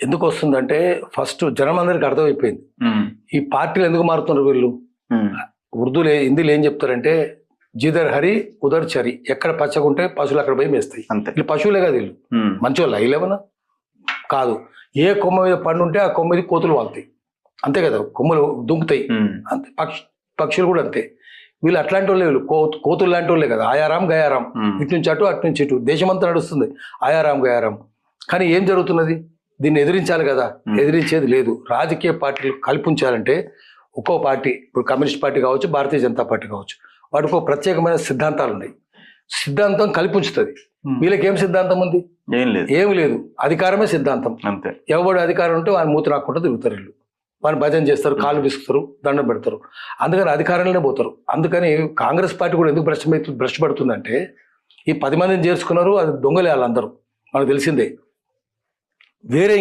ఎందుకు వస్తుందంటే ఫస్ట్ జనం అందరికి అర్థమైపోయింది. ఈ పార్టీలు ఎందుకు మారుతున్నారు వీళ్ళు? ఉర్దూలో హిందీలో ఏం చెప్తారంటే జిదర్ హరి ఉదర్ చరి ఎక్కడ పచ్చగుంటే పశువులు అక్కడ పోయి మేస్తాయి. అంతే. వీళ్ళు పశువులే కదా వీళ్ళు. మంచోళ్ళ? ఇలేవనా కాదు. ఏ కొమ్మ మీద పండు ఉంటే ఆ కొమ్మ మీద కోతులు వాళ్తాయి. అంతే కదా? కొమ్మలు దుంకుతాయి. అంతే. పక్షి పక్షులు కూడా అంతే. వీళ్ళు అట్లాంటి వాళ్ళే వీళ్ళు. కో కోతులు లాంటి వాళ్ళే కదా? ఆయారాం గయారాం. ఇటు నుంచి అటు అటు నుంచి ఇటు. దేశమంతా నడుస్తుంది. ఆయారాం గయారాం. కానీ ఏం జరుగుతున్నది? దీన్ని ఎదిరించాలి కదా. ఎదిరించేది లేదు. రాజకీయ పార్టీలు కల్పించాలంటే ఒక్కో పార్టీ ఇప్పుడు కమ్యూనిస్ట్ పార్టీ కావచ్చు భారతీయ జనతా పార్టీ కావచ్చు వాటికి ఒక ప్రత్యేకమైన సిద్ధాంతాలు ఉన్నాయి. సిద్ధాంతం కల్పించుతుంది. వీళ్ళకి ఏం సిద్ధాంతం ఉంది? ఏం లేదు. ఏమి లేదు. అధికారమే సిద్ధాంతం. అంతే. ఎవడు అధికారం ఉంటే వాని మూత రాకుండా తిరుగుతారు వీళ్ళు. వాని భజన చేస్తారు కాళ్ళు బిసుకుతారు దండం పెడతారు. అందుకని అధికారంలోనే పోతారు. అందుకని కాంగ్రెస్ పార్టీ కూడా ఎందుకు భ్రష్ట భ్రష్టపడుతుందంటే ఈ పది మందిని చేర్చుకున్నారు అది దొంగలే వాళ్ళందరూ. మనకు తెలిసిందే. வேற